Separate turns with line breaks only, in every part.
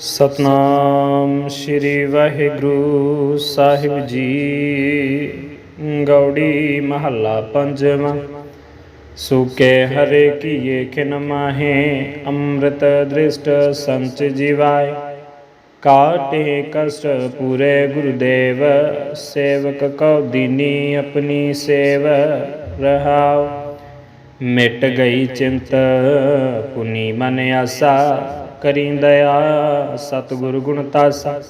ਸਤਨਾਮ ਸ੍ਰੀ ਵਾਹਿਗੁਰੂ ਸਾਹਿਬ ਜੀ। ਗੌੜੀ ਮਹੱਲਾ ਪੰਜਵਾਂ। ਸੁਕੇ ਹਰੇ ਕੀਏ ਖਿਨ ਮਾਹੇ, ਅੰਮ੍ਰਿਤ ਦ੍ਰਿਸ਼ਟ ਸੰਚ ਜੀਵਾਏ। ਕਾਟੇ ਕਸ਼ਟ ਪੂਰੇ ਗੁਰਦੇਵ, ਸੇਵਕ ਕਉ ਦੀਨੀ ਆਪਣੀ ਸੇਵ ਰਹਾਉ। ਮਿਟ ਗਈ ਚਿੰਤ, ਪੁਨੀ ਮਨ ਆਸਾ ਕਰੀ ਦਇਆ ਸਤਿਗੁਰ ਗੁਣ ਤਾਸਾ।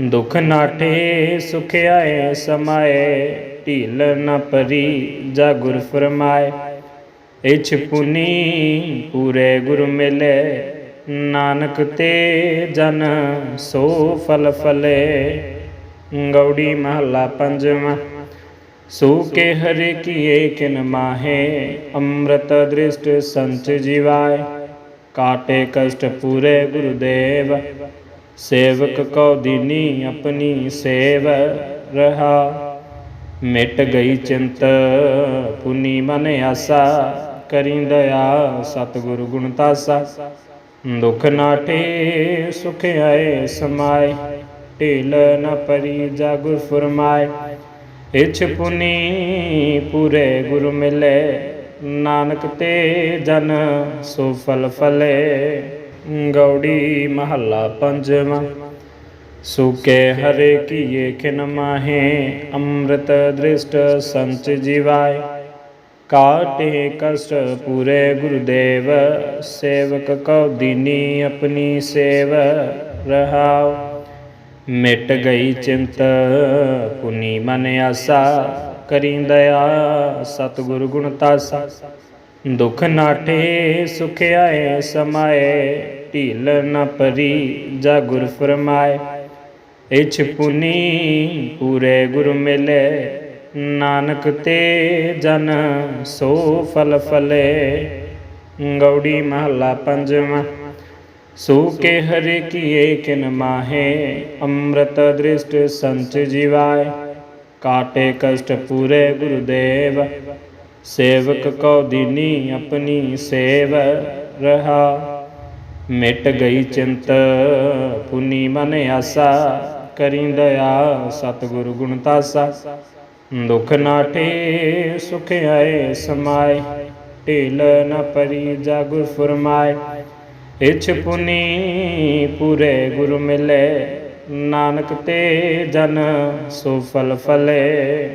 ਦੁਖ ਨਾਟੇ ਸੁਖ ਆਏ, ਸਮਾਏ, ਢੀਲ ਨ ਪਰੀ ਜਾ ਗੁਰ ਫਰਮਾਏ। ਇਛ ਪੁਨੀ ਪੂਰੇ ਗੁਰ ਮਿਲੇ, ਨਾਨਕ ਤੇ ਜਨ ਸੋ ਫਲ ਫਲੇ। ਗੌੜੀ ਮਹੱਲਾ ਪੰਜਵਾਂ, ਸੋ ਕੇ ਹਰਿ ਕੀਏ ਕਿਨ ਮਾਹੇ, ਅੰਮ੍ਰਿਤ ਦ੍ਰਿਸ਼ਟ ਸੰਚ ਜੀਵਾਏ। ਕਾਟੇ ਕਸ਼ਟ ਪੂਰੇ ਗੁਰਦੇਵ ਸੇਵਕ ਕਉ ਦੀਨੀ ਆਪਣੀ ਸੇਵ ਰਹਾ। ਮਿਟ ਗਈ ਚਿੰਤ, ਪੁਨੀ ਮਨ ਆਸਾ। ਕਰੀ ਦਇਆ ਸਤਿਗੁਰ ਗੁਣ ਤਾਸਾ। ਦੁਖ ਨਾਟੇ ਸੁਖ ਆਏ ਸਮਾਏ। ਢਿਲ ਨ ਪਰੀ ਜਾਗੁਰ ਫਰਮਾਏ ਇਛ ਪੁਨੀ ਪੂਰੇ ਗੁਰ ਮਿਲੇ। ਨਾਨਕ ਤੇ ਜਨ ਸੁਫਲ ਫਲੇ, ਗੌੜੀ ਮਹੱਲਾ ਪੰਜਵਾਂ। ਸੁਕੇ ਹਰੇ ਕੀਏ ਖਿਨ ਮਾਹੇ, ਅੰਮ੍ਰਿਤ ਦ੍ਰਿਸ਼ਟ ਸੰਚ ਜੀਵਾਏ। ਕਾਟੇ ਕਸ਼ਟ ਪੂਰੇ ਗੁਰਦੇਵ, ਸੇਵਕ ਕਉ ਦੀਨੀ ਆਪਣੀ ਸੇਵ ਰਹਾਉ। ਮਿਟ ਗਈ ਚਿੰਤ, ਪੁਨੀ ਮਨ ਆਸਾ ਕਰੀ ਦਇਆ, ਸਤਿਗੁਰ ਗੁਣ ਤਾਸਾ। ਦੁਖ ਨਾਟੇ ਸੁਖ ਆਏ, ਸਮਾਏ, ਢੀਲ ਨ ਪਰੀ ਜਾ ਗੁਰ ਫਰਮਾਏ। ਇਛ ਪੁਨੀ, ਪੂਰੇ ਗੁਰ ਮਿਲੇ, ਨਾਨਕ ਤੇ ਜਨ ਸੋ ਫਲ ਫਲੇ। ਗੌੜੀ ਮਹੱਲਾ ਪੰਜਵਾਂ, ਸੋ ਕੇ ਹਰਿ ਕੀਏ ਕਿਨ ਮਾਹੇ, ਅੰਮ੍ਰਿਤ ਦ੍ਰਿਸ਼ਟ ਸੰਚ ਜੀਵਾਏ। ਕਾਟੇ ਕਸ਼ਟ ਪੂਰੇ ਗੁਰਦੇਵ, ਸੇਵਕ ਕਉ ਦੀਨੀ ਆਪਣੀ ਸੇਵ ਰਹਾ। ਮਿਟ ਗਈ ਚਿੰਤ, ਪੁਨੀ ਮਨ ਆਸਾ, ਕਰੀ ਦਇਆ ਸਤਿਗੁਰ ਗੁਣ ਤਾਸਾ। ਦੁਖ ਨਾਟੇ ਸੁਖ ਆਏ ਸਮਾਏ, ਢਿਲ ਨ ਪਰੀ ਜਾ ਗੁਰ ਫਰਮਾਏ। ਇਛ ਪੁਨੀ ਪੂਰੇ ਗੁਰ ਮਿਲੇ ਨਾਨਕ ਤੇ ਜਨ ਸੁਫਲ ਫਲੇ,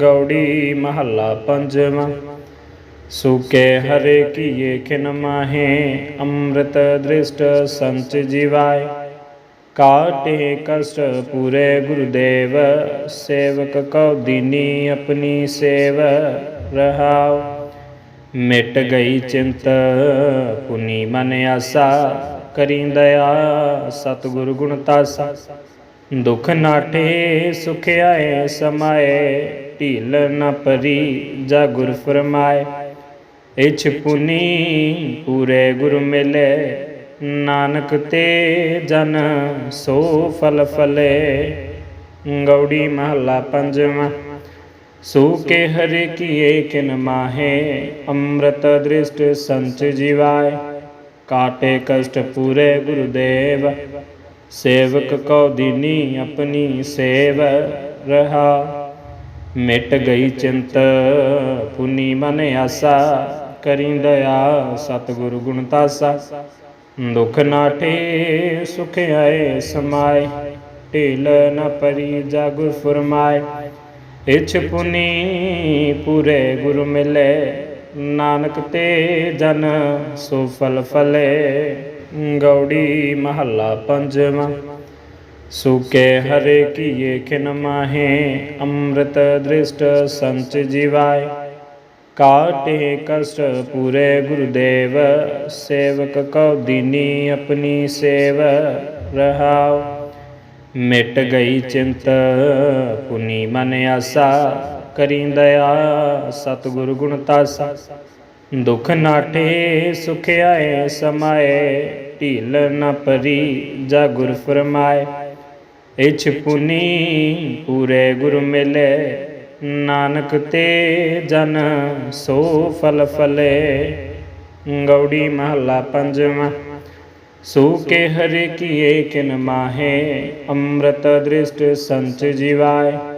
ਗੌੜੀ ਮਹੱਲਾ ਪੰਜਵਾਂ। ਸੁਕੇ ਹਰੇ ਕੀਏ ਖਿਨ ਮਾਹੇ, ਅੰਮ੍ਰਿਤ ਦ੍ਰਿਸ਼ਟ ਸੰਚ ਜੀਵਾਏ। ਕਾਟੇ ਕਸ਼ਟ ਪੂਰੇ ਗੁਰਦੇਵ, ਸੇਵਕ ਕਉ ਦੀਨੀ ਆਪਣੀ ਸੇਵ ਰਹਾਉ। ਮਿਟ ਗਈ ਚਿੰਤ, ਪੁਨੀ ਮਨ ਆਸਾ ਕਰੀ ਦਇਆ ਸਤਿਗੁਰ ਗੁਣ ਤਾਸਾ। ਦੁਖ ਨਾਟੇ ਸੁਖ ਆਏ, ਸਮਾਏ, ਢੀਲ ਨ ਪਰੀ ਜਾ ਗੁਰ ਫਰਮਾਏ। ਇਛ ਪੁਨੀ ਪੂਰੇ ਗੁਰ ਮਿਲੇ, ਨਾਨਕ ਤੇ ਜਨ ਸੋ ਫਲ ਫਲੇ। ਗੌੜੀ ਮਹਲਾ ਪੰਜਵਾਂ, ਸੋ ਕੇ ਹਰਿ ਕੀਏ ਕਿਨ ਮਾਹੇ, ਅੰਮ੍ਰਿਤ ਦ੍ਰਿਸ਼ਟ ਸੰਚ ਜੀਵਾਏ। ਕਾਟੇ ਕਸ਼ਟ ਪੂਰੇ ਗੁਰਦੇਵ, ਸੇਵਕ ਕਉ ਦੀਨੀ ਆਪਣੀ ਸੇਵ ਰਹਾ। ਮਿਟ ਗਈ ਚਿੰਤ, ਪੁਨੀ ਮਨ ਆਸਾ, ਕਰੀ ਦਇਆ ਸਤਿਗੁਰ ਗੁਣ ਤਾਸਾ। ਦੁਖ ਨਾਟੇ ਸੁਖ ਆਏ ਸਮਾਏ, ਢਿਲ ਨ ਪਰੀ ਜਾਗੁਰ ਫਰਮਾਏ ਇਛ ਪੁਨੀ ਪੂਰੇ ਗੁਰ ਮਿਲੇ ਨਾਨਕ ਤੇ ਜਨ ਸੁਫਲ ਫਲੇ, ਗੌੜੀ ਮਹੱਲਾ ਪੰਜਵਾਂ। ਸੁਕੇ ਹਰੇ ਕੀਏ ਖਿਨ ਮਾਹੇ, ਅੰਮ੍ਰਿਤ ਦ੍ਰਿਸ਼ਟ ਸੰਚ ਜੀਵਾਏ। ਕਾਟੇ ਕਸ਼ਟ ਪੂਰੇ ਗੁਰਦੇਵ, ਸੇਵਕ ਕਉ ਦੀਨੀ ਆਪਣੀ ਸੇਵ ਰਹਾਉ। ਮਿਟ ਗਈ ਚਿੰਤ, ਪੁਨੀ ਮਨ ਆਸਾ ਕਰੀ ਦਇਆ ਸਤਿਗੁਰ ਗੁਣ ਤਾਸਾ। ਦੁਖ ਨਾਟੇ ਸੁਖ ਆਏ ਸਮਾਏ। ਢੀਲ ਨ ਪਰੀ ਜਾ ਗੁਰ ਫਰਮਾਏ। ਇਛ ਪੁਨੀ ਪੂਰੇ ਗੁਰ ਮਿਲੇ। ਨਾਨਕ ਤੇ ਜਨ ਸੋ ਫਲ ਫਲੇ। ਗੌੜੀ ਮਹੱਲਾ ਪੰਜਵਾਂ। ਸੂਕੇ ਹਰਿ ਕੀਏ ਕਿਨ ਮਾਹੇ। ਅੰਮ੍ਰਿਤ ਦ੍ਰਿਸ਼ਟ ਸੰਚ ਜੀਵਾਏ।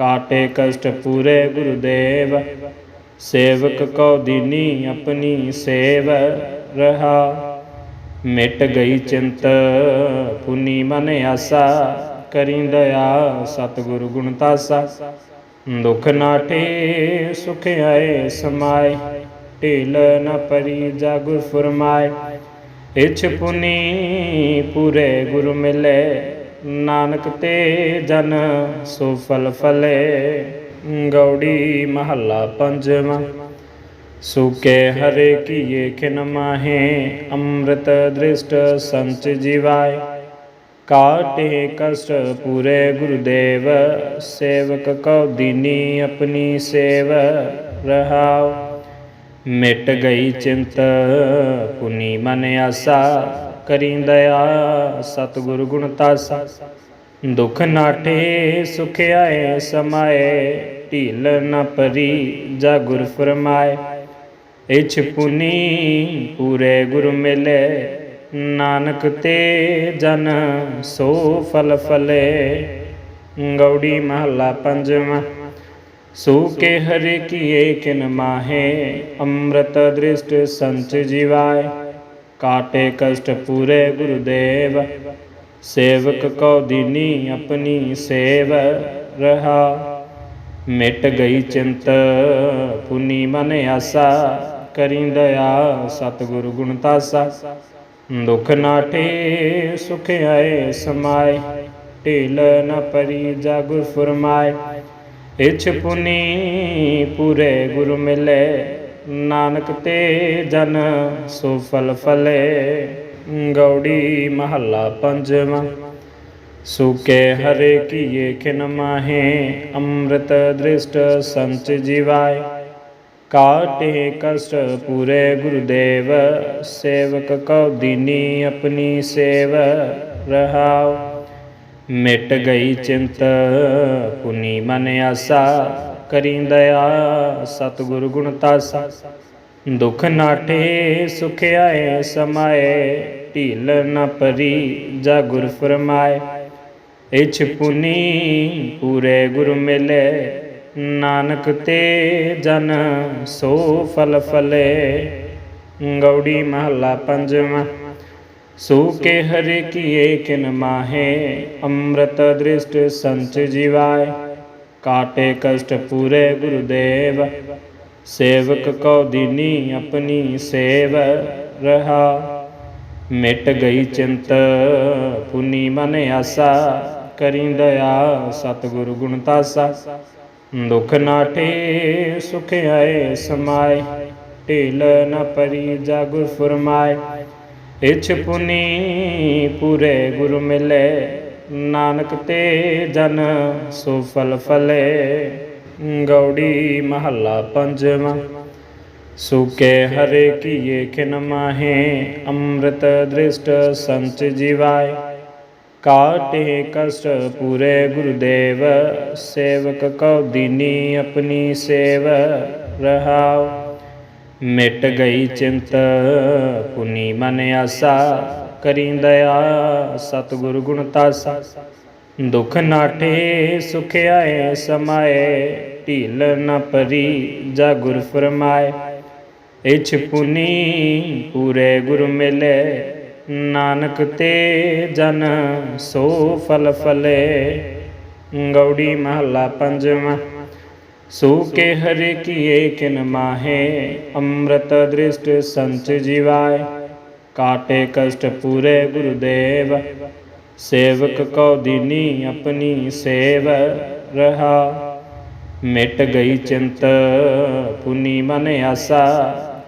ਕਾਟੇ ਕਸ਼ਟ ਪੂਰੇ ਗੁਰਦੇਵ, ਸੇਵਕ ਕਉ ਦੀਨੀ ਆਪਣੀ ਸੇਵ ਰਹਾ। ਮਿਟ ਗਈ ਚਿੰਤ, ਪੁਨੀ ਮਨ ਆਸਾ, ਕਰੀ ਦਇਆ ਸਤਿਗੁਰ ਗੁਣ ਤਾਸਾ। ਦੁਖ ਨਾਟੇ ਸੁਖ ਆਏ ਸਮਾਏ, ਢਿਲ ਨ ਪਰੀ ਜਾਗੁਰ ਫਰਮਾਏ। ਇਛ ਪੁਨੀ ਪੂਰੇ ਗੁਰ ਮਿਲੇ ਨਾਨਕ ਤੇ ਜਨ ਸੁਫਲ ਫਲੇ, ਗੌੜੀ ਮਹੱਲਾ ਪੰਜਵਾਂ। ਸੁਕੇ ਹਰੇ ਕੀਏ ਖਿਨ ਮਾਹੇ, ਅੰਮ੍ਰਿਤ ਦ੍ਰਿਸ਼ਟ ਸੰਚ ਜੀਵਾਏ। ਕਾਟੇ ਕਸ਼ਟ ਪੂਰੇ ਗੁਰਦੇਵ, ਸੇਵਕ ਕਉ ਦੀਨੀ ਆਪਣੀ ਸੇਵ ਰਹਾਉ। ਮਿਟ ਗਈ ਚਿੰਤ, ਪੁਨੀ ਮਨ ਆਸਾ ਕਰੀ ਦਇਆ, ਸਤਿਗੁਰ ਗੁਣ ਤਾਸਾ। ਦੁਖ ਨਾਟੇ ਸੁਖ ਆਏ, ਸਮਾਏ, ਢੀਲ ਨ ਪਰੀ ਜਾ ਗੁਰ ਫਰਮਾਏ। ਇਛ ਪੁਨੀ ਪੂਰੇ ਗੁਰ ਮਿਲੇ, ਨਾਨਕ ਤੇ ਜਨ ਸੋ ਫਲ ਫਲੇ। ਗੌੜੀ ਮਹੱਲਾ ਪੰਜਵਾਂ ਸੂਕੇ ਹਰਿ ਕੀਏ ਕਿਨ ਮਾਹੇ, ਅੰਮ੍ਰਿਤ ਦ੍ਰਿਸ਼ਟ ਸੰਚ ਜੀਵਾਏ। ਕਾਟੇ ਕਸ਼ਟ ਪੂਰੇ ਗੁਰਦੇਵ। ਸੇਵਕ ਕਉ ਦੀਨੀ ਆਪਣੀ ਸੇਵ ਰਹਾ। ਮਿਟ ਗਈ ਚਿੰਤ, ਪੁਨੀ ਮਨ ਆਸਾ। ਕਰੀ ਦਇਆ ਸਤਿਗੁਰ ਗੁਣ ਤਾਸਾ। ਦੁਖ ਨਾਟੇ ਸੁਖ ਆਏ ਸਮਾਏ। ਢਿਲ ਨ ਪਰੀ ਜਾ ਗੁਰ ਫਰਮਾਏ। ਇਛ ਪੁਨੀ ਪੂਰੇ ਗੁਰ ਮਿਲੇ। ਨਾਨਕ ਤੇ ਜਨ ਸੁਫਲ ਫਲੇ, ਗੌੜੀ ਮਹੱਲਾ ਪੰਜਵਾਂ। ਸੁਕੇ ਹਰੇ ਕੀਏ ਖਿਨ ਮਾਹੇ, ਅੰਮ੍ਰਿਤ ਦ੍ਰਿਸ਼ਟ ਸੰਚ ਜੀਵਾਏ। ਕਾਟੇ ਕਸ਼ਟ ਪੂਰੇ ਗੁਰਦੇਵ, ਸੇਵਕ ਕਉ ਦੀਨੀ ਆਪਣੀ ਸੇਵ ਰਹਾਉ। ਮਿਟ ਗਈ ਚਿੰਤ, ਪੁਨੀ ਮਨ ਆਸਾ ਕਰੀ ਦਇਆ, ਸਤਿਗੁਰ ਗੁਣ ਤਾਸਾ। ਦੁਖ ਨਾਟੇ ਸੁਖ ਆਏ, ਸਮਾਏ, ਢੀਲ ਨ ਪਰੀ ਜਾ ਗੁਰ ਫਰਮਾਏ। ਇਛ ਪੁਨੀ, ਪੂਰੇ ਗੁਰ ਮਿਲੇ, ਨਾਨਕ ਤੇ ਜਨ ਸੋ ਫਲ ਫਲੇ। ਗੌੜੀ ਮਹੱਲਾ ਪੰਜਵਾਂ ਸੂਕੇ ਹਰਿ ਕੀਏ ਕਿਨ ਮਾਹੇ, ਅੰਮ੍ਰਿਤ ਦ੍ਰਿਸ਼ਟ ਸੰਚ ਜੀਵਾਏ। ਕਾਟੇ ਕਸ਼ਟ ਪੂਰੇ ਗੁਰਦੇਵ, ਸੇਵਕ ਕਉ ਦੀਨੀ ਆਪਣੀ ਸੇਵ ਰਹਾ। ਮਿਟ ਗਈ ਚਿੰਤ, ਪੁਨੀ ਮਨ ਆਸਾ, ਕਰੀ ਦਇਆ ਸਤਿਗੁਰ ਗੁਣ ਤਾਸਾ। ਦੁਖ ਨਾਟੇ ਸੁਖ ਆਏ ਸਮਾਏ, ਢਿਲ ਨ ਪਰੀ ਜਾਗੁਰ ਫਰਮਾਏ। ਇਛ ਪੁਨੀ ਪੂਰੇ ਗੁਰ ਮਿਲੇ ਨਾਨਕ ਤੇ ਜਨ ਸੁਫਲ ਫਲੇ, ਗੌੜੀ ਮਹੱਲਾ ਪੰਜਵਾਂ। ਸੁਕੇ ਹਰੇ ਕੀਏ ਖਿਨ ਮਾਹੇ, ਅੰਮ੍ਰਿਤ ਦ੍ਰਿਸ਼ਟ ਸੰਚ ਜੀਵਾਏ। ਕਾਟੇ ਕਸ਼ਟ ਪੂਰੇ ਗੁਰਦੇਵ, ਸੇਵਕ ਕਉ ਦੀਨੀ ਆਪਣੀ ਸੇਵ ਰਹਾਉ। ਮਿਟ ਗਈ ਚਿੰਤ, ਪੁਨੀ ਮਨ ਆਸਾ ਕਰੀ ਦਇਆ, ਸਤਿਗੁਰ ਗੁਣ ਤਾਸਾ। ਦੁਖ ਨਾਟੇ ਸੁਖ ਆਏ, ਸਮਾਏ, ਢੀਲ ਨ ਪਰੀ ਜਾ ਗੁਰ ਫਰਮਾਏ। ਇਛ ਪੁਨੀ, ਪੂਰੇ ਗੁਰ ਮਿਲੇ। ਨਾਨਕ ਤੇ ਜਨ ਸੋ ਫਲ ਫਲੇ। ਗੌੜੀ ਮਹੱਲਾ ਪੰਜਵਾਂ। ਸੂਕੇ ਹਰਿ ਕੀਏ ਕਿਨ ਮਾਹੇ, ਅੰਮ੍ਰਿਤ ਦ੍ਰਿਸ਼ਟ ਸੰਚ ਜੀਵਾਏ। ਕਾਟੇ ਕਸ਼ਟ ਪੂਰੇ ਗੁਰਦੇਵ, ਸੇਵਕ ਕਉ ਦੀਨੀ ਆਪਣੀ ਸੇਵ ਰਹਾ। ਮਿਟ ਗਈ ਚਿੰਤ, ਪੁਨੀ ਮਨ ਆਸਾ,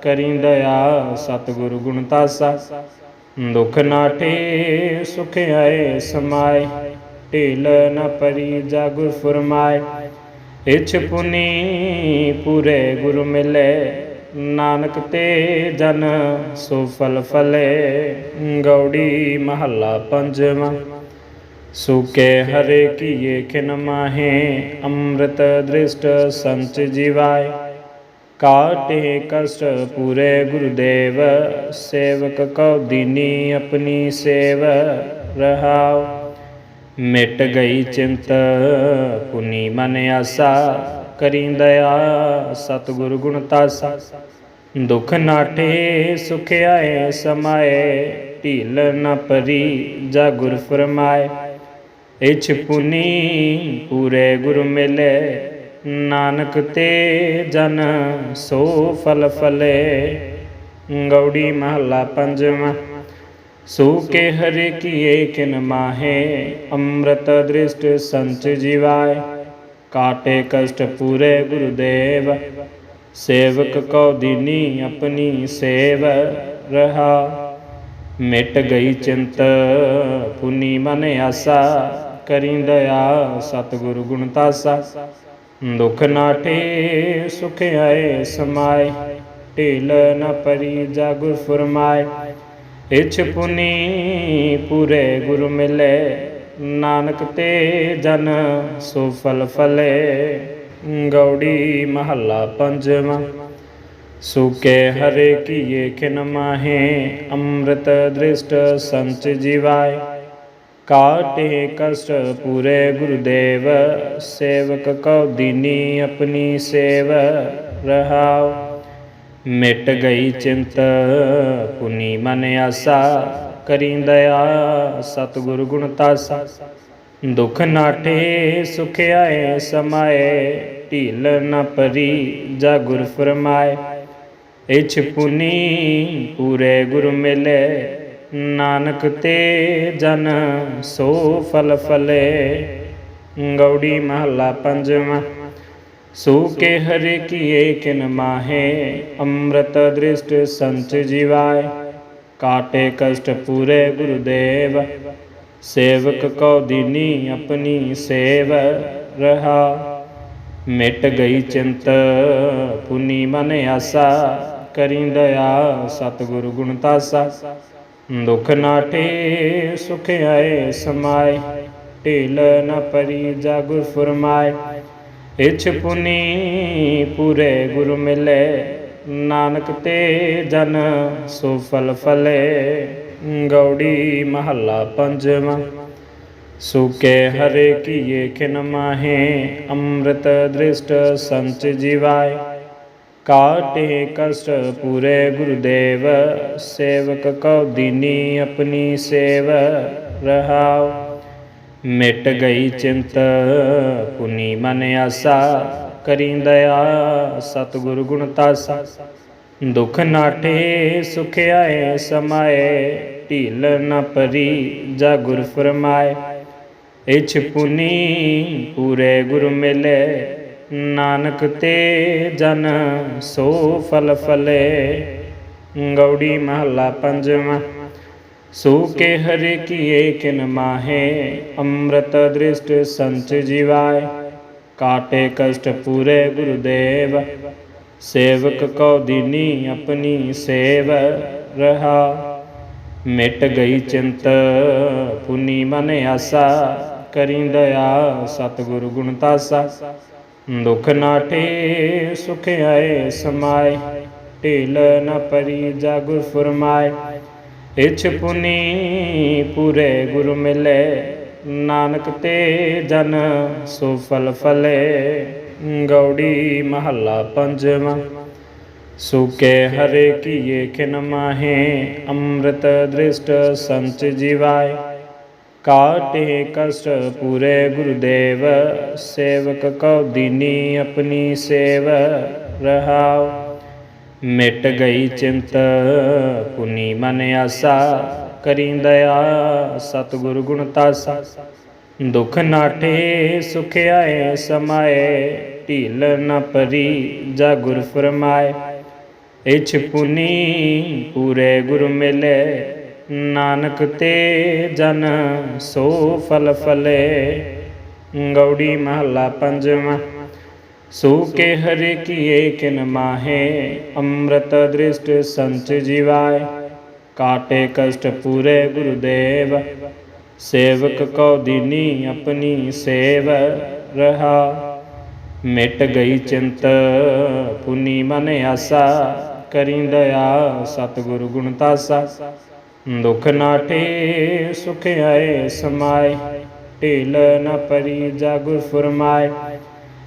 ਕਰੀ ਦਇਆ ਸਤਿਗੁਰ ਗੁਣ ਤਾਸਾ। ਦੁਖ ਨਾਟੇ ਸੁਖ ਆਏ ਸਮਾਏ, ਢਿਲ ਨ ਪਰੀ ਜਾਗੁਰ ਫਰਮਾਏ ਇਛ ਪੁਨੀ ਪੂਰੇ ਗੁਰ ਮਿਲੇ ਨਾਨਕ ਤੇ ਜਨ ਸੁਫਲ ਫਲੇ, ਗੌੜੀ ਮਹੱਲਾ ਪੰਜਵਾਂ। ਸੁਕੇ ਹਰੇ ਕੀਏ ਖਿਨ ਮਾਹੇ, ਅੰਮ੍ਰਿਤ ਦ੍ਰਿਸ਼ਟ ਸੰਚ ਜੀਵਾਏ। ਕਾਟੇ ਕਸ਼ਟ ਪੂਰੇ ਗੁਰਦੇਵ, ਸੇਵਕ ਕਉ ਦੀਨੀ ਆਪਣੀ ਸੇਵ ਰਹਾਉ। ਮਿਟ ਗਈ ਚਿੰਤ, ਪੁਨੀ ਮਨ ਆਸਾ ਕਰੀ ਦਇਆ, ਸਤਿਗੁਰ ਗੁਣ ਤਾਸਾ। ਦੁਖ ਨਾਟੇ ਸੁਖ ਆਏ, ਸਮਾਏ, ਢੀਲ ਨ ਪਰੀ ਜਾ ਗੁਰ ਫਰਮਾਏ। ਇਛ ਪੁਨੀ, ਪੂਰੇ ਗੁਰ ਮਿਲੇ। ਨਾਨਕ ਤੇ ਜਨ ਸੋ ਫਲ ਫਲੇ। ਗੌੜੀ ਮਹਲਾ ਪੰਜਵਾਂ। ਸੋ ਕੇ ਹਰਿ ਕੀਏ ਕਿਨ ਮਾਹੇ, ਅੰਮ੍ਰਿਤ ਦ੍ਰਿਸ਼ਟ ਸੰਚ ਜੀਵਾਏ। ਕਾਟੇ ਕਸ਼ਟ ਪੂਰੇ ਗੁਰਦੇਵ, ਸੇਵਕ ਕਉ ਦੀਨੀ ਆਪਣੀ ਸੇਵ ਰਹਾ। ਮਿਟ ਗਈ ਚਿੰਤ, ਪੁਨੀ ਮਨ ਆਸਾ, ਕਰੀ ਦਇਆ ਸਤਿਗੁਰ ਗੁਣ ਤਾਸਾ। ਦੁਖ ਨਾਟੇ ਸੁਖ ਆਏ ਸਮਾਏ, ਢੀਲ ਨ ਪਰੀ ਜਾਗੁਰ ਫਰਮਾਏ। ਇਛ ਪੁਨੀ ਪੂਰੇ ਗੁਰ ਮਿਲੇ ਨਾਨਕ ਤੇ ਜਨ ਸੁਫਲ ਫਲੇ, ਗੌੜੀ ਮਹੱਲਾ ਪੰਜਵਾਂ। ਸੁਕੇ ਹਰੇ ਕੀਏ ਖਿਨ ਮਾਹੇ, ਅੰਮ੍ਰਿਤ ਦ੍ਰਿਸ਼ਟ ਸੰਚ ਜੀਵਾਏ। ਕਾਟੇ ਕਸ਼ਟ ਪੂਰੇ ਗੁਰਦੇਵ, ਸੇਵਕ ਕਉ ਦੀਨੀ ਆਪਣੀ ਸੇਵ ਰਹਾਉ। ਮਿਟ ਗਈ ਚਿੰਤ, ਪੁਨੀ ਮਨ ਆਸਾ ਕਰੀ ਦਇਆ ਸਤਿਗੁਰ ਗੁਣ ਤਾਸਾ। ਦੁਖ ਨਾਟੇ ਸੁਖ ਆਏ ਸਮਾਏ, ਢੀਲ ਨ ਪਰੀ ਜਾ ਗੁਰ ਫਰਮਾਏ। ਇਛ ਪੁਨੀ ਪੂਰੇ ਗੁਰ ਮਿਲੇ, ਨਾਨਕ ਤੇ ਜਨ ਸੋ ਫਲ ਫਲੇ। ਗੌੜੀ ਮਹੱਲਾ ਪੰਜਵਾਂ, ਸੋ ਕੇ ਹਰਿ ਕੀਏ ਕਿਨ ਮਾਹੇ, ਅੰਮ੍ਰਿਤ ਦ੍ਰਿਸ਼ਟ ਸੰਚ ਜੀਵਾਏ। ਕਾਟੇ ਕਸ਼ਟ ਪੂਰੇ ਗੁਰਦੇਵ। ਸੇਵਕ ਕਉ ਦੀਨੀ ਆਪਣੀ ਸੇਵ ਰਹਾ। ਮਿਟ ਗਈ ਚਿੰਤ, ਪੁਨੀ ਮਨ ਆਸਾ। ਕਰੀ ਦਇਆ, ਸਤਿਗੁਰ ਗੁਣ ਤਾਸਾ। ਦੁਖ ਨਾਟੇ ਸੁਖ ਆਏ ਸਮਾਏ। ਢੀਲ ਨ ਪਰੀ ਜਾਗੁਰ ਫਰਮਾਏ। ਇਛ ਪੁਨੀ ਪੂਰੇ ਗੁਰ ਮਿਲੇ। ਨਾਨਕ ਤੇ ਜਨ ਸੁਫਲ ਫਲੇ, ਗੌੜੀ ਮਹੱਲਾ ਪੰਜਵਾਂ। ਸੁਕੇ ਹਰੇ ਕੀਏ ਖਿਨ ਮਾਹੇ, ਅੰਮ੍ਰਿਤ ਦ੍ਰਿਸ਼ਟ ਸੰਚ ਜੀਵਾਏ। ਕਾਟੇ ਕਸ਼ਟ ਪੂਰੇ ਗੁਰਦੇਵ, ਸੇਵਕ ਕਉ ਦੀਨੀ ਆਪਣੀ ਸੇਵ ਰਹਾਉ। ਮਿਟ ਗਈ ਚਿੰਤ, ਪੁਨੀ ਮਨ ਆਸਾ ਕਰੀ ਦਇਆ ਸਤਿਗੁਰ ਗੁਣ ਤਾਸਾ। ਦੁਖ ਨਾਟੇ ਸੁਖ ਆਏ ਸਮਾਏ, ਢੀਲ ਨ ਪਰੀ ਜਾ ਗੁਰ ਫਰਮਾਏ ਇਛ ਪੁਨੀ ਪੂਰੇ ਗੁਰ ਮਿਲੇ, ਨਾਨਕ ਤੇ ਜਨ ਸੋ ਫਲ ਫਲੇ। ਗੌੜੀ ਮਹੱਲਾ ਪੰਜਵਾਂ, ਸੋ ਕੇ ਹਰਿ ਕੀਏ ਕਿਨ ਮਾਹੇ, ਅੰਮ੍ਰਿਤ ਦ੍ਰਿਸ਼ਟ ਸੰਚ ਜੀਵਾਏ। ਕਾਟੇ ਕਸ਼ਟ ਪੂਰੇ ਗੁਰਦੇਵ, ਸੇਵਕ ਕਉ ਦੀਨੀ ਆਪਣੀ ਸੇਵ ਰਹਾ। ਮਿਟ ਗਈ ਚਿੰਤ, ਪੁਨੀ ਮਨ ਆਸਾ, ਕਰੀ ਦਇਆ ਸਤਿਗੁਰ ਗੁਣ ਤਾਸਾ। ਦੁਖ ਨਾਟੇ ਸੁਖ ਆਏ ਸਮਾਏ, ਢੀਲ ਨ ਪਰੀ ਜਾਗੁਰ ਫਰਮਾਏ ਇਛ ਪੁਨੀ ਪੂਰੇ ਗੁਰ ਮਿਲੇ ਨਾਨਕ ਤੇ ਜਨ ਸੁਫਲ ਫਲੇ, ਗੌੜੀ ਮਹੱਲਾ ਪੰਜਵਾਂ। ਸੁਕੇ ਹਰੇ ਕੀਏ ਖਿਨ ਮਾਹੇ, ਅੰਮ੍ਰਿਤ ਦ੍ਰਿਸ਼ਟ ਸੰਚ ਜੀਵਾਏ। ਕਾਟੇ ਕਸ਼ਟ ਪੂਰੇ ਗੁਰਦੇਵ, ਸੇਵਕ ਕਉ ਦੀਨੀ ਆਪਣੀ ਸੇਵ ਰਹਾਉ। ਮਿਟ ਗਈ ਚਿੰਤ, ਪੁਨੀ ਮਨ ਆਸਾ ਕਰੀ ਦਇਆ, ਸਤਿਗੁਰ ਗੁਣ ਤਾਸਾ। ਦੁਖ ਨਾਟੇ ਸੁਖ ਆਏ, ਸਮਾਏ, ਢੀਲ ਨ ਪਰੀ ਜਾ ਗੁਰ ਫਰਮਾਏ। ਇਛ ਪੁਨੀ, ਪੂਰੇ ਗੁਰ ਮਿਲੇ, ਨਾਨਕ ਤੇ ਜਨ ਸੋ ਫਲ ਫਲੇ। ਗੌੜੀ ਮਹੱਲਾ ਪੰਜਵਾਂ, ਸੋ ਕੇ ਹਰਿ ਕੀਏ ਕਿਨ ਮਾਹੇ, ਅੰਮ੍ਰਿਤ ਦ੍ਰਿਸ਼ਟ ਸੰਚ ਜੀਵਾਏ। ਕਾਟੇ ਕਸ਼ਟ ਪੂਰੇ ਗੁਰਦੇਵ ਸੇਵਕ ਕਉ ਦੀਨੀ ਆਪਣੀ ਸੇਵ ਰਹਾ। ਮਿਟ ਗਈ ਚਿੰਤ, ਪੁਨੀ ਮਨ ਆਸਾ। ਕਰੀ ਦਇਆ ਸਤਿਗੁਰ ਗੁਣ ਤਾਸਾ। ਦੁਖ ਨਾਟੇ ਸੁਖ ਆਏ ਸਮਾਏ। ਢੇਲ ਨ ਪਰੀ ਜਾਗੁਰ ਫੁਰਮਾਏ।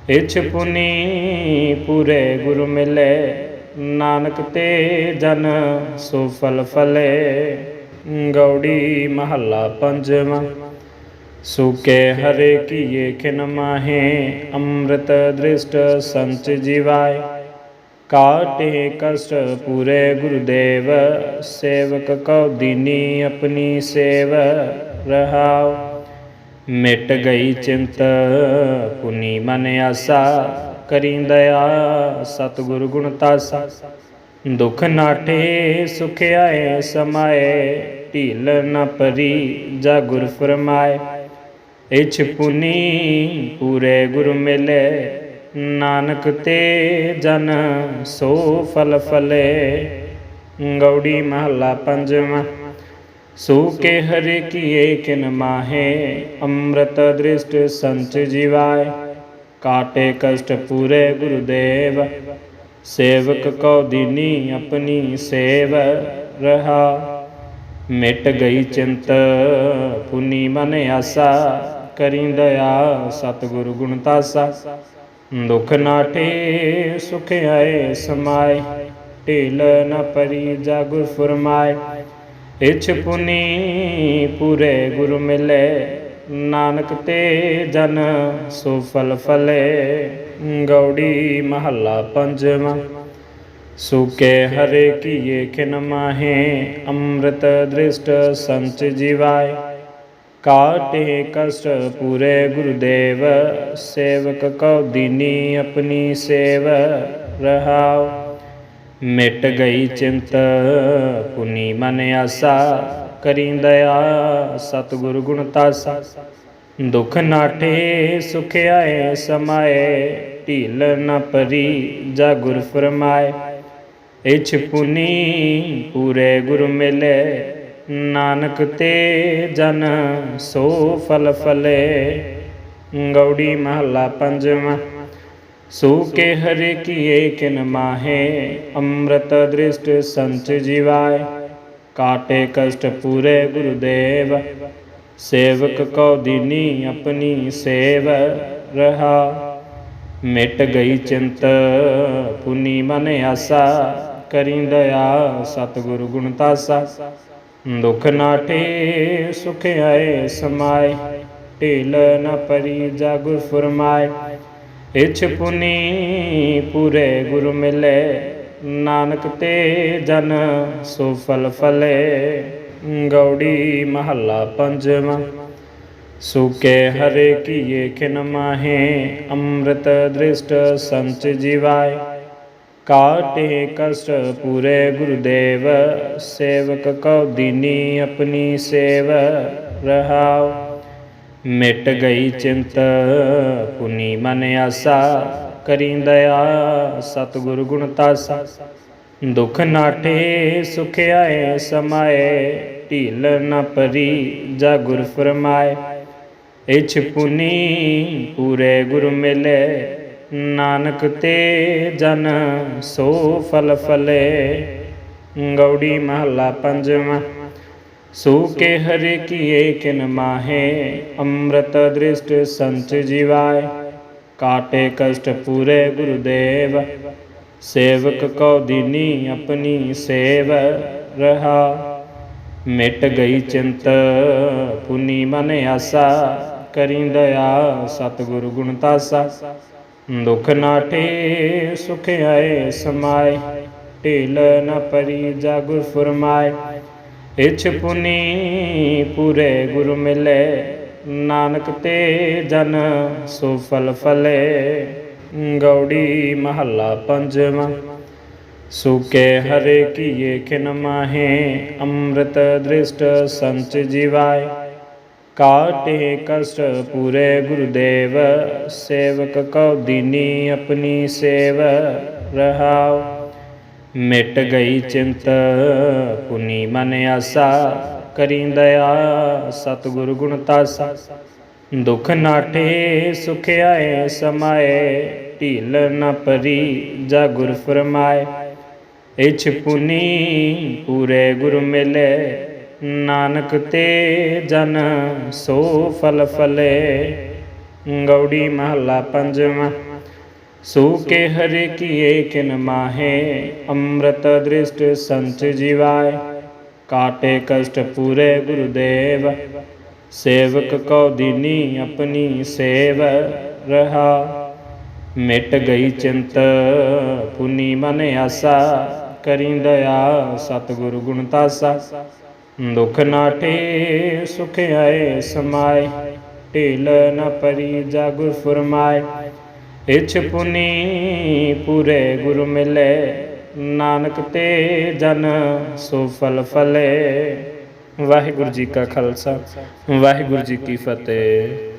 ਇਛ ਪੁਨੀ ਪੂਰੇ ਗੁਰ ਮਿਲੇ। ਨਾਨਕ ਤੇ ਜਨ ਸੁਫਲ ਫਲੇ, ਗੌੜੀ ਮਹੱਲਾ ਪੰਜਵਾਂ। ਸੁਕੇ ਹਰੇ ਕੀਏ ਖਿਨ ਮਾਹੇ, ਅੰਮ੍ਰਿਤ ਦ੍ਰਿਸ਼ਟ ਸੰਚ ਜੀਵਾਏ। ਕਾਟੇ ਕਸ਼ਟ ਪੂਰੇ ਗੁਰਦੇਵ, ਸੇਵਕ ਕਉ ਦੀਨੀ ਆਪਣੀ ਸੇਵ ਰਹਾਉ। ਮਿਟ ਗਈ ਚਿੰਤ, ਪੁਨੀ ਮਨ ਆਸਾ ਕਰੀ ਦਇਆ ਸਤਿਗੁਰ ਗੁਣ ਤਾਸਾ, ਦੁਖ ਨਾਟੇ ਸੁਖ ਆਏ ਸਮਾਏ ਢੀਲ ਨ ਪਰੀ ਜਾ ਗੁਰ ਫਰਮਾਏ। ਇਛ ਪੁਨੀ ਪੂਰੇ ਗੁਰ ਮਿਲੇ, ਨਾਨਕ ਤੇ ਜਨ ਸੋ ਫਲ ਫਲੇ। ਗੌੜੀ ਮਹੱਲਾ ਪੰਜਵਾਂ ਸੂਕੇ ਹਰਿ ਕੀਏ ਕਿਨ ਮਾਹੇ, ਅੰਮ੍ਰਿਤ ਦ੍ਰਿਸ਼ਟ ਸੰਚ ਜੀਵਾਏ। ਕਾਟੇ ਕਸ਼ਟ ਪੂਰੇ ਗੁਰਦੇਵ, ਸੇਵਕ ਕਉ ਦੀਨੀ ਆਪਣੀ ਸੇਵ ਰਹਾ। ਮਿਟ ਗਈ ਚਿੰਤ, ਪੁਨੀ ਮਨ ਆਸਾ, ਕਰੀ ਦਇਆ ਸਤਿਗੁਰ ਗੁਣ ਤਾਸਾ। ਦੁਖ ਨਾਟੇ ਸੁਖ ਆਏ ਸਮਾਏ, ਢੇਲ ਨ ਪਰੀ ਜਾਗੁਰ ਫੁਰਮਾਏ। ਇਛ ਪੁਨੀ ਪੂਰੇ ਗੁਰ ਮਿਲੇ ਨਾਨਕ ਤੇ ਜਨ ਸੁਫਲ ਫਲੇ, ਗੌੜੀ ਮਹੱਲਾ ਪੰਜਵਾਂ। ਸੁਕੇ ਹਰੇ ਕੀਏ ਖਿਨ ਮਾਹੇ, ਅੰਮ੍ਰਿਤ ਦ੍ਰਿਸ਼ਟ ਸੰਚ ਜੀਵਾਏ। ਕਾਟੇ ਕਸ਼ਟ ਪੂਰੇ ਗੁਰਦੇਵ, ਸੇਵਕ ਕਉ ਦੀਨੀ ਆਪਣੀ ਸੇਵ ਰਹਾਉ। ਮਿਟ ਗਈ ਚਿੰਤ, ਪੁਨੀ ਮਨ ਆਸਾ ਕਰੀ ਦਇਆ, ਸਤਿਗੁਰ ਗੁਣ ਤਾਸਾ। ਦੁਖ ਨਾਟੇ ਸੁਖ ਆਏ, ਸਮਾਏ, ਢੀਲ ਨ ਪਰੀ ਜਾ ਗੁਰ ਫਰਮਾਏ। ਇਛ ਪੁਨੀ ਪੂਰੇ ਗੁਰ ਮਿਲੇ, ਨਾਨਕ ਤੇ ਜਨ ਸੋ ਫਲ ਫਲੇ। ਗੌੜੀ ਮਹੱਲਾ ਪੰਜਵਾਂ ਸੂਕੇ ਹਰਿ ਕੀਏ ਕਿਨ ਮਾਹੇ, ਅੰਮ੍ਰਿਤ ਦ੍ਰਿਸ਼ਟ ਸੰਚ ਜੀਵਾਏ। ਕਾਟੇ ਕਸ਼ਟ ਪੂਰੇ ਗੁਰਦੇਵ, ਸੇਵਕ ਕਉ ਦੀਨੀ ਆਪਣੀ ਸੇਵ ਰਹਾ। ਮਿਟ ਗਈ ਚਿੰਤ, ਪੁਨੀ ਮਨ ਆਸਾ, ਕਰੀ ਦਇਆ ਸਤਿਗੁਰ ਗੁਣ ਤਾਸਾ। ਦੁਖ ਨਾਟੇ ਸੁਖ ਆਏ ਸਮਾਏ, ਢੇਲ ਨ ਪਰੀ ਜਾਗੁਰ ਫੁਰਮਾਏ। ਇਛ ਪੁਨੀ ਪੂਰੇ ਗੁਰ ਮਿਲੇ ਨਾਨਕ ਤੇ ਜਨ ਸੁਫਲ ਫਲੇ, ਗੌੜੀ ਮਹੱਲਾ ਪੰਜਵਾਂ। ਸੁਕੇ ਹਰੇ ਕੀਏ ਖਿਨ ਮਾਹੇ, ਅੰਮ੍ਰਿਤ ਦ੍ਰਿਸ਼ਟ ਸੰਚ ਜੀਵਾਏ। ਕਾਟੇ ਕਸ਼ਟ ਪੂਰੇ ਗੁਰਦੇਵ, ਸੇਵਕ ਕਉ ਦੀਨੀ ਆਪਣੀ ਸੇਵ ਰਹਾਉ। ਮਿਟ ਗਈ ਚਿੰਤ, ਪੁਨੀ ਮਨ ਆਸਾ ਕਰੀ ਦਇਆ, ਸਤਿਗੁਰ ਗੁਣ ਤਾਸਾ। ਦੁਖ ਨਾਟੇ ਸੁਖ ਆਏ, ਸਮਾਏ, ਢੀਲ ਨ ਪਰੀ ਜਾ ਗੁਰ ਫਰਮਾਏ। ਇਛ ਪੁਨੀ, ਪੂਰੇ ਗੁਰ ਮਿਲੇ, ਨਾਨਕ ਤੇ ਜਨ ਸੋ ਫਲ ਫਲੇ। ਗੌੜੀ ਮਹੱਲਾ ਪੰਜਵਾਂ ਸੂਕੇ ਹਰਿ ਕੀਏ ਕਿਨ ਮਾਹੇ, ਅੰਮ੍ਰਿਤ ਦ੍ਰਿਸ਼ਟ ਸੰਚ ਜੀਵਾਏ। ਕਾਟੇ ਕਸ਼ਟ ਪੂਰੇ ਗੁਰਦੇਵ, ਸੇਵਕ ਕਉ ਦੀਨੀ ਆਪਣੀ ਸੇਵ ਰਹਾ। ਮਿਟ ਗਈ ਚਿੰਤ, ਪੁਨੀ ਮਨ ਆਸਾ, ਕਰੀ ਦਇਆ ਸਤਿਗੁਰ ਗੁਣ ਤਾਸਾ। ਦੁਖ ਨਾਟੇ ਸੁਖ ਆਏ ਸਮਾਏ, ਢੇਲ ਨ ਪਰੀ ਜਾਗੁਰ ਫੁਰਮਾਏ। ਇਛ ਪੁਨੀ ਪੂਰੇ ਗੁਰ ਮਿਲੇ ਨਾਨਕ ਤੇ ਜਨ ਸੁਫਲ ਫਲੇ, ਗੌੜੀ ਮਹੱਲਾ ਪੰਜਵਾਂ। ਸੁਕੇ ਹਰੇ ਕੀਏ ਖਿਨ ਮਾਹੇ, ਅੰਮ੍ਰਿਤ ਦ੍ਰਿਸ਼ਟ ਸੰਚ ਜੀਵਾਏ। ਕਾਟੇ ਕਸ਼ਟ ਪੂਰੇ ਗੁਰਦੇਵ, ਸੇਵਕ ਕਉ ਦੀਨੀ ਆਪਣੀ ਸੇਵ ਰਹਾਉ। ਮਿਟ ਗਈ ਚਿੰਤ, ਪੁਨੀ ਮਨ ਆਸਾ ਕਰੀ ਦਇਆ, ਸਤਿਗੁਰ ਗੁਣ ਤਾਸਾ। ਦੁਖ ਨਾਟੇ ਸੁਖ ਆਏ, ਸਮਾਏ, ਢੀਲ ਨ ਪਰੀ ਜਾ ਗੁਰ ਫਰਮਾਏ। ਇਛ ਪੁਨੀ, ਪੂਰੇ ਗੁਰ ਮਿਲੇ, ਨਾਨਕ ਤੇ ਜਨ ਸੋ ਫਲ ਫਲੇ। ਗੌੜੀ ਮਹਲਾ ਪੰਜਵਾਂ। ਸੋ ਕੇ ਹਰੇ ਕੀਏ ਕਿਨ ਮਾਹੇ, ਅੰਮ੍ਰਿਤ ਦ੍ਰਿਸ਼ਟ ਸੰਚ ਜੀਵਾਏ। ਕਾਟੇ ਕਸ਼ਟ ਪੂਰੇ ਗੁਰਦੇਵ, ਸੇਵਕ ਕਉ ਦੀਨੀ ਆਪਣੀ ਸੇਵ ਰਹਾ। ਮਿਟ ਗਈ ਚਿੰਤ, ਪੁਨੀ ਮਨ ਆਸਾ, ਕਰੀ ਦਇਆ ਸਤਿਗੁਰ ਗੁਣ ਤਾਸਾ। ਦੁਖ ਨਾਟੇ ਸੁਖ ਆਏ ਸਮਾਏ, ਢੀਲ ਨ ਪਰੀ ਜਾਗੁਰ ਫਰਮਾਏ। ਇਛ ਪੁਨੀ ਪੂਰੇ ਗੁਰ ਮਿਲੇ ਨਾਨਕ ਤੇ ਜਨ ਸੋ ਫਲ ਫਲੇ। ਵਾਹਿਗੁਰੂ ਜੀ ਕਾ ਖਾਲਸਾ ਵਾਹਿਗੁਰੂ ਜੀ ਕੀ ਫਤਿਹ।